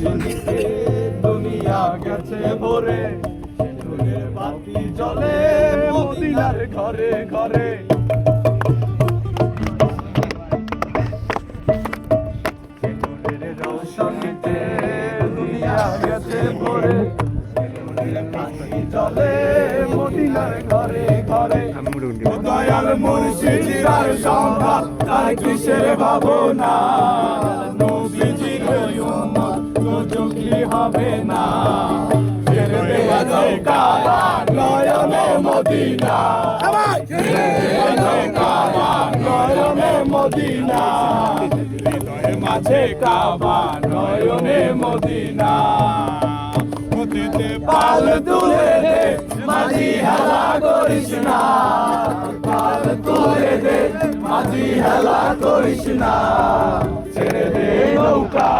ঝিলিতে দুনিয়া গেছে ভরে। সেতুরের বাতি জ্বলে মদিনার ঘরে ঘরে। রোশনীতে দুনিয়া গেছে ভরে। চলে মদিনার ঘরে ঘরে। দয়াল মুর্শিদার সম্ভাব তার কিসের ভাবনা? হবে না। ছেড়ে দেয়া নৌকা, নয়নে মদিনা। ছেড়ে দেয়া নৌকা, নয়নে মদিনা। হৃদয়ে মাঝে কাবা, নয়নে মদিনা। হতেতে পাল তুলে দে, মাঝি হেলা করিস না। পাল তুলে দে, মাঝি হেলা করিস না। ছেড়ে দে নৌকায়